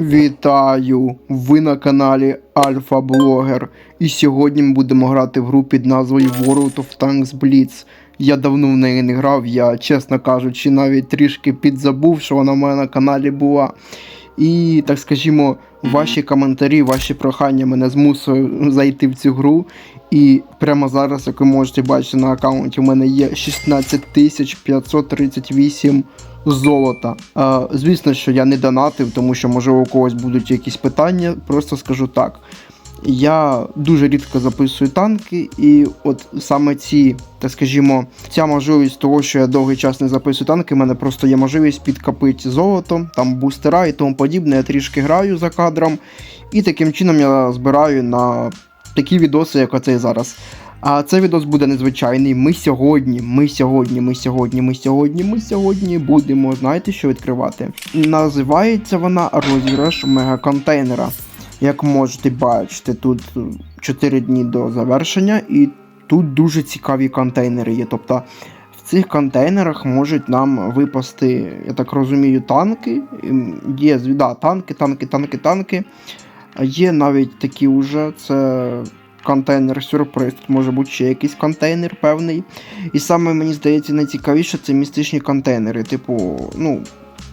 Вітаю! Ви на каналі Альфа Блогер. І сьогодні ми будемо грати в гру під назвою World of Tanks Blitz. Я давно в неї не грав, я, чесно кажучи, навіть трішки підзабув, що вона в мене на каналі була. І, так скажімо, ваші коментарі, ваші прохання мене змусили зайти в цю гру. І прямо зараз, як ви можете бачити на аккаунті, у мене є 16 538 золота. Е, звісно, що я не донатив, тому що, можливо, у когось будуть якісь питання. Просто скажу так. Я дуже рідко записую танки, і от саме ці, так скажімо, ця можливість того, що я довгий час не записую танки, в мене просто є можливість підкопити золото, там бустера і тому подібне. Я трішки граю за кадром, і таким чином я збираю на такі відоси, як оцей зараз. А цей відос буде незвичайний. Ми сьогодні, ми сьогодні, ми сьогодні, ми сьогодні, ми сьогодні будемо, знаєте, що відкривати. Називається вона розіграш мегаконтейнера. Як можете бачити, тут 4 дні до завершення, і тут дуже цікаві контейнери є. Тобто в цих контейнерах можуть нам випасти, я так розумію, танки. Є да, танки, танки, танки, танки. Є навіть такі вже, це контейнер сюрприз, тут може бути ще якийсь контейнер певний. І саме мені здається найцікавіше це містичні контейнери. Типу, ну,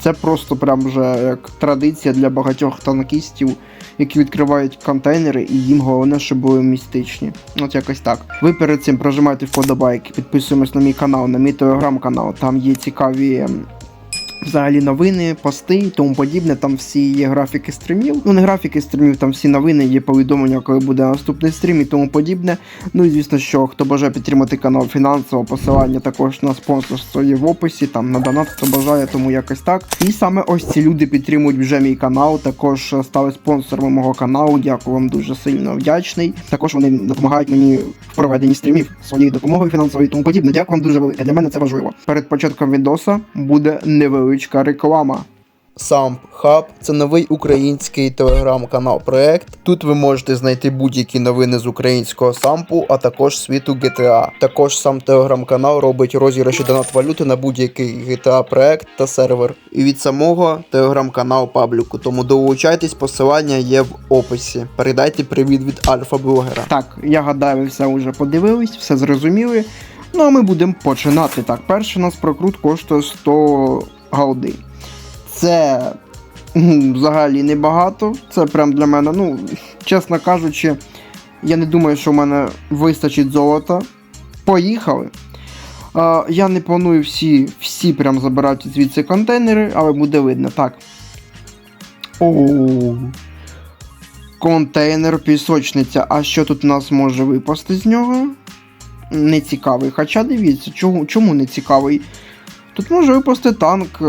це просто прям вже як традиція для багатьох танкістів, які відкривають контейнери, і їм головне, щоб були містичні. От якось так. Ви перед цим прожимаєте вподобайки, підписуємось на мій канал, на мій телеграм-канал. Там є цікаві. Взагалі новини, пости і тому подібне, там всі є графіки стрімів. Ну не графіки стрімів, там всі новини, є повідомлення, коли буде наступний стрім і тому подібне. Ну і звісно, що хто бажає підтримати канал фінансово, посилання також на спонсорство є в описі, там на донат, хто бажає, тому якось так. І саме ось ці люди підтримують вже мій канал, також стали спонсорами мого каналу. Дякую вам дуже сильно вдячний. Також вони допомагають мені в проведенні стрімів своєю допомогою фінансовою і тому подібне. Дякую вам дуже велике. Для мене це важливо. Перед початком відоса буде невеличка реклама. Самп Хаб це новий український телеграм-канал проект. Тут ви можете знайти будь-які новини з українського сампу, а також світу GTA. Також сам телеграм-канал робить розіграші донат валюти на будь-який GTA проект та сервер. І від самого телеграм-каналу пабліку. Тому долучайтесь, посилання є в описі. Передайте привіт від альфа-блогера. Так, я гадаю, ви все вже подивились, все зрозуміли. Ну а ми будемо починати. Так, перший у нас прокрут коштує 100 голди. Це взагалі небагато. Це прям для мене, ну, чесно кажучи, я не думаю, що в мене вистачить золота. Поїхали. Я не планую всі, всі прям забирати звідси контейнери, але буде видно. Так. Оу. Контейнер пісочниця. А що тут у нас може випасти з нього? Не цікавий. Хоча дивіться, чому, чому не цікавий? Тут може випасти танк.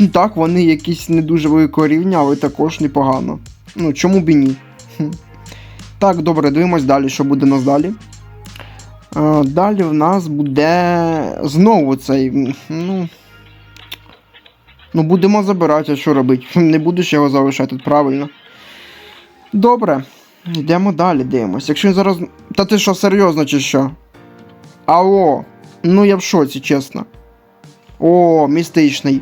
е, Так, вони якісь не дуже великого рівня, але також непогано. Ну, чому б і ні? Так, добре, дивимось далі, що буде у нас далі. Е, Далі в нас буде знову цей. Ну. Ну, будемо забирати, а що робити? Не будеш його залишати правильно. Добре. Йдемо далі, дивимось. Якщо він зараз. Та ти що, серйозно чи що? Алло. Ну я в шоці, чесно. О, містичний.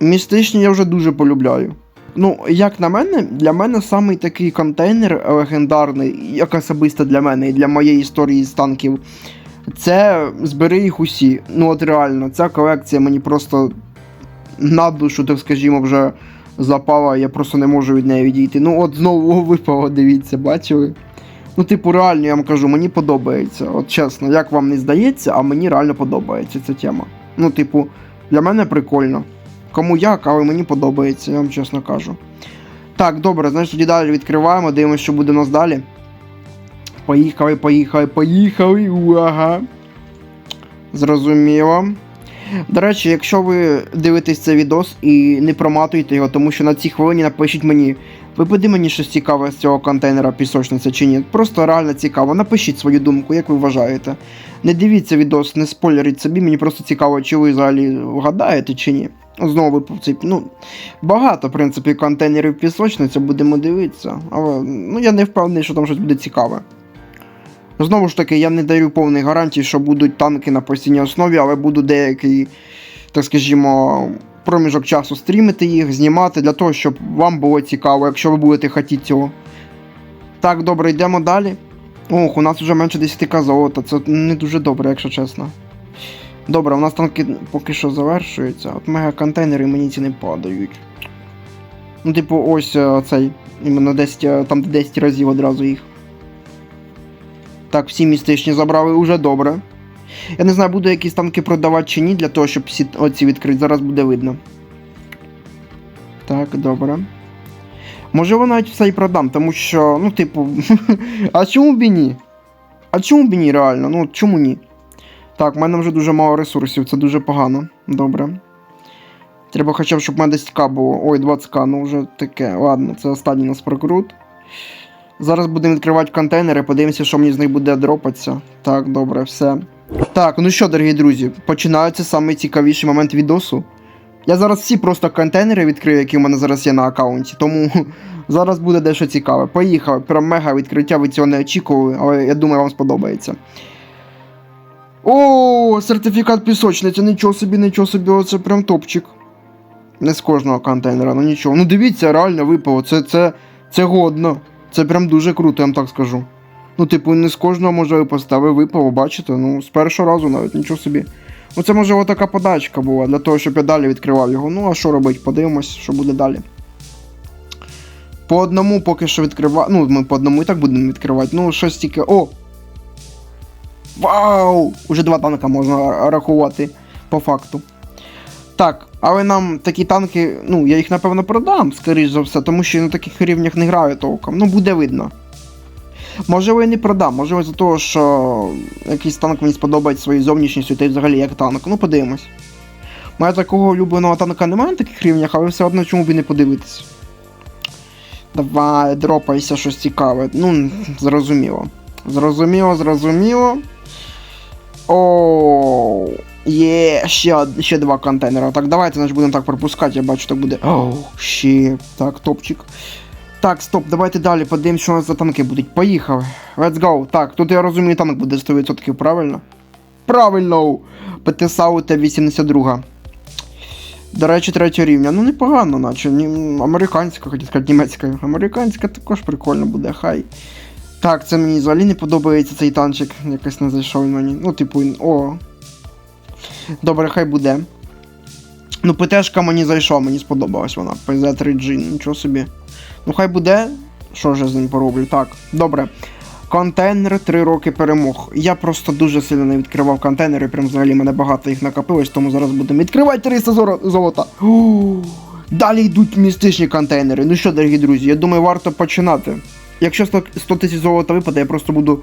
Містичний я вже дуже полюбляю. Ну, як на мене, для мене самий такий контейнер легендарний, як особисто для мене і для моєї історії з танків. Це збери їх усі. Ну от реально, ця колекція мені просто на душу, так скажімо, вже запала, я просто не можу від неї відійти. Ну от знову випало, дивіться, бачили? Ну, типу, реально, я вам кажу, мені подобається. От чесно, як вам не здається, а мені реально подобається ця тема. Ну, типу, для мене прикольно. Кому як, але мені подобається, я вам чесно кажу. Так, добре, значить тоді далі відкриваємо, дивимося, що буде у нас далі. Поїхали, поїхали, поїхали. Уага. Зрозуміло. До речі, якщо ви дивитесь цей відос і не проматуєте його, тому що на цій хвилині напишіть мені, випади мені щось цікаве з цього контейнера пісочниця чи ні. Просто реально цікаво. Напишіть свою думку, як ви вважаєте. Не дивіться відос, не спойлеріть собі, мені просто цікаво, чи ви взагалі вгадаєте чи ні. Знову випав ну, багато, в принципі, контейнерів пісочниця, будемо дивитися. Але ну, я не впевнений, що там щось буде цікаве. Знову ж таки, я не даю повних гарантій, що будуть танки на постійній основі, але буду деякий, так скажімо, проміжок часу стрімити їх, знімати для того, щоб вам було цікаво, якщо ви будете хотіти цього. Так, добре, йдемо далі. Ох, у нас вже менше 10к золота, це не дуже добре, якщо чесно. Добре, у нас танки поки що завершуються. От мега-контейнери мені ці не падають. Ну, типу, ось е, цей. Іменно 10, е, там 10 разів одразу їх. Так, всі містичні забрали уже добре. Я не знаю, буду якісь танки продавати чи ні, для того, щоб всі оці відкрити. Зараз буде видно. Так, добре. Можливо, навіть все і продам, тому що, ну, типу, а чому б і ні? А чому б і ні, реально? Ну, чому ні? Так, в мене вже дуже мало ресурсів, це дуже погано. Добре. Треба хоча б, щоб в мене 10к було. Ой, 20к, ну вже таке. Ладно, це останній нас прокрут. Зараз будемо відкривати контейнери, подивимося, що мені з них буде дропатися. Так, добре, все. Так, ну що, дорогі друзі, починається найцікавіший момент відосу. Я зараз всі просто контейнери відкрию, які в мене зараз є на аккаунті, тому зараз буде дещо цікаве. Поїхали. Прям мега відкриття, ви цього не очікували, але я думаю, вам сподобається. О, сертифікат пісочниці, нічого собі, нічого собі, оце прям топчик. Не з кожного контейнера, ну нічого. Ну дивіться, реально випало. Це, це, це годно. Це прям дуже круто, я вам так скажу. Ну, типу, не з кожного може випасти, а ви випало, бачите? Ну, з першого разу навіть, нічого собі. Ну, це може така подачка була, для того, щоб я далі відкривав його. Ну, а що робити? Подивимось, що буде далі. По одному поки що відкриваю. Ну, ми по одному і так будемо відкривати. Ну, щось тільки. О! Вау! Уже два танка можна рахувати по факту. Так, але нам такі танки, ну, я їх напевно продам, скоріш за все, тому що я на таких рівнях не граю толком. Ну, буде видно. Можливо, і не продам, можливо, за того, що якийсь танк мені сподобається своєю зовнішністю, та й взагалі як танк. Ну, подивимось. У мене такого улюбленого танка немає на таких рівнях, але все одно чому б і не подивитись. Давай, дропайся щось цікаве. Ну, зрозуміло. Зрозуміло, зрозуміло. О, є ще, ще два контейнера. Так, давайте значить, будемо так пропускати, я бачу, так буде. О, ще. Так, топчик. Так, стоп, давайте далі подивимось, що у нас за танки будуть. Поїхали. Let's go. Так, тут я розумію, танк буде 100%, правильно? Правильно! ПТСАУ Т-82. До речі, третього рівня. Ну непогано, наче. Американська, хотів сказати, німецька. Американська також прикольно буде, хай. Так, це мені взагалі не подобається цей танчик. Якось не зайшов мені. Ну, типу. О. Добре, хай буде. Ну, ПТшка мені зайшла, мені сподобалась вона. PZ3G, нічого собі. Ну, хай буде. Що ж я з ним пороблю? Так, добре. Контейнер 3 роки перемог. Я просто дуже сильно не відкривав контейнери, прям взагалі мене багато їх накопилось, тому зараз будемо відкривати 300 золота. Далі йдуть містичні контейнери. Ну що, дорогі друзі, я думаю, варто починати. Якщо 100 100 тисяч золота випаде, я просто буду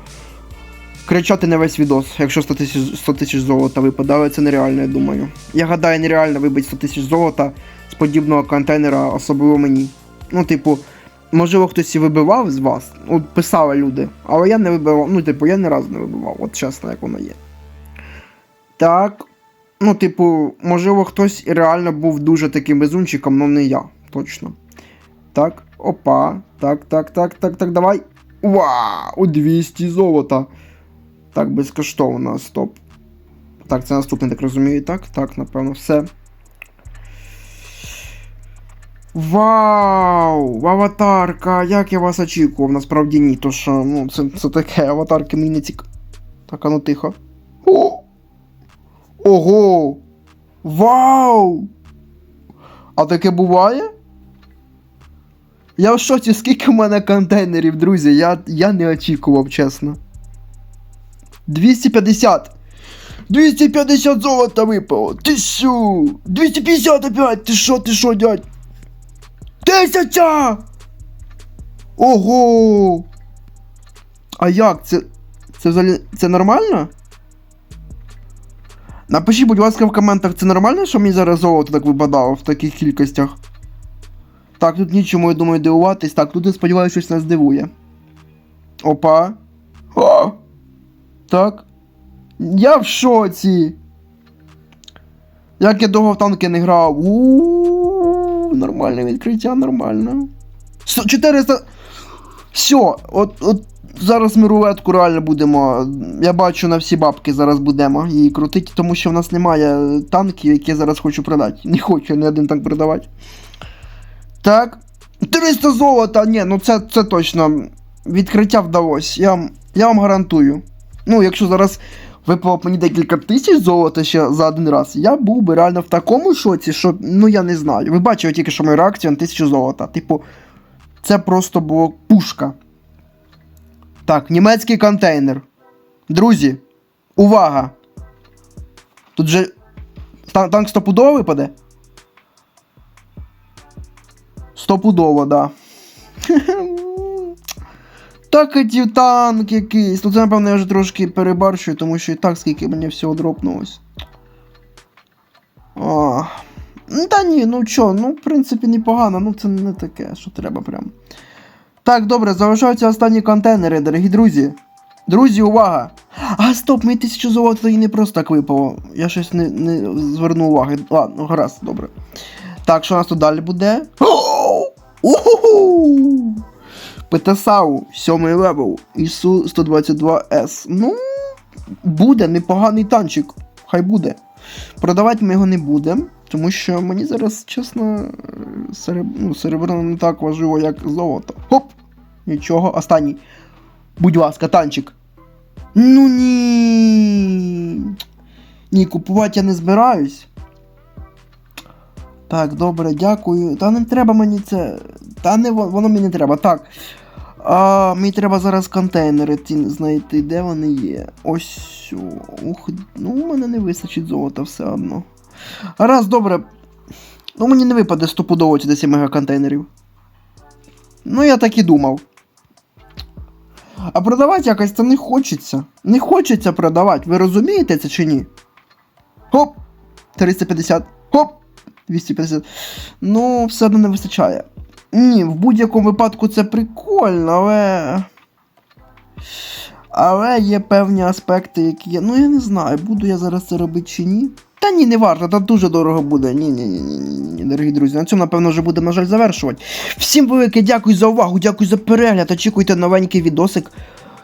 кричати на весь відос, якщо 100 тисяч 100 тисяч золота випаде, але це нереально, я думаю. Я гадаю, нереально вибити 100 тисяч золота з подібного контейнера, особливо мені. Ну, типу, можливо, хтось і вибивав з вас, от писали люди, але я не вибивав, ну, типу, я ні разу не вибивав, от чесно, як воно є. Так. Ну, типу, можливо, хтось реально був дуже таким безумчиком, але не я, точно. Так, опа. Так, так, так, так, так, давай. Вау! 200 золота. Так, безкоштовно, стоп. Так, це наступний, так розумію, так? Так, напевно, все. Вау! Аватарка! Як я вас очікував, насправді ні, то що, ну, це, це таке, аватарки мені не цік. Так, а ну тихо. О! Ого! Вау! А таке буває? Я в шоці, скільки в мене контейнерів, друзі, я, я не очікував, чесно. 250! 250 золота випало! Ти що? 250 опять! Ти що, ти що, дядь? Тисяча! Ого! А як? Це. Це взагалі. Це нормально? Напишіть, будь ласка, в коментах, це нормально, що мені зараз золото так випадало в таких кількостях? Так, тут нічому, я думаю, дивуватись. Так, тут я сподіваюся, щось нас здивує. Опа. О! Так. Я в шоці. Як я довго в танки не грав. У Нормальне відкриття, нормально. Сто- 400. Все, от, от зараз ми рулетку реально будемо. Я бачу на всі бабки зараз будемо її крутити, тому що в нас немає танків, які я зараз хочу продати. Не хочу ні один танк продавати. Так. 300 золота! Ні, ну це, це точно. Відкриття вдалося. Я, вам- я вам гарантую. Ну, якщо зараз випало мені декілька тисяч золота ще за один раз, я був би реально в такому шоці, що ну я не знаю. Ви бачили тільки що мою реакцію на тисячу золота. Типу, це просто було пушка. Так, німецький контейнер. Друзі, увага! Тут же тан- танк стопудово випаде? Стопудово, да. Так хотів танк якийсь. Ну це, напевно, я вже трошки перебарщую, тому що і так скільки мені всього дропнулось. А, ну та ні, ну чо, ну, в принципі, непогано, ну це не таке, що треба прям. Так, добре, залишаються останні контейнери, дорогі друзі. Друзі, увага! А, стоп, мені тисячу золота і не просто так випало. Я щось не, не звернув уваги. Ладно, гаразд, добре. Так, що у нас тут далі буде? Уху! ПТСАУ, 7 левел, ІСУ 122С. Ну, буде непоганий танчик. Хай буде. Продавати ми його не будемо, тому що мені зараз, чесно, сереб... ну, серебро не так важливо, як золото. Хоп! Нічого, останній. Будь ласка, танчик. Ну ні. Ні, купувати я не збираюсь. Так, добре, дякую. Та не треба мені це. Та не воно мені не треба. Так. А, мені треба зараз контейнери ті знайти, де вони є. Ось. Ух, ну у мене не вистачить золота все одно. Раз, добре. Ну мені не випаде стопудово ці 10 мегаконтейнерів. Ну, я так і думав. А продавати якось це не хочеться. Не хочеться продавати. Ви розумієте це чи ні? Хоп! 350. Хоп! 250. Ну, все одно не вистачає. Ні, в будь-якому випадку це прикольно, але. Але є певні аспекти, які я. Ну я не знаю, буду я зараз це робити чи ні. Та ні, не варто, там дуже дорого буде. Ні, ні, ні, ні, ні, ні, дорогі друзі. На цьому, напевно, вже будемо, на жаль, завершувати. Всім велике дякую за увагу, дякую за перегляд. Очікуйте новенький відосик.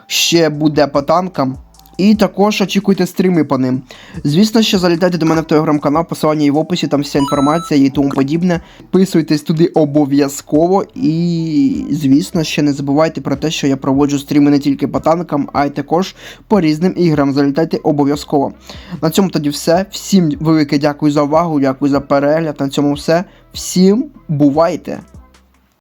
Ще буде по танкам. І також очікуйте стріми по ним. Звісно, що залітайте до мене в телеграм-канал, посилання є в описі, там вся інформація і тому подібне. Підписуйтесь туди обов'язково. І, звісно, ще не забувайте про те, що я проводжу стріми не тільки по танкам, а й також по різним іграм. Залітайте обов'язково. На цьому тоді все. Всім велике дякую за увагу, дякую за перегляд. На цьому все. Всім бувайте!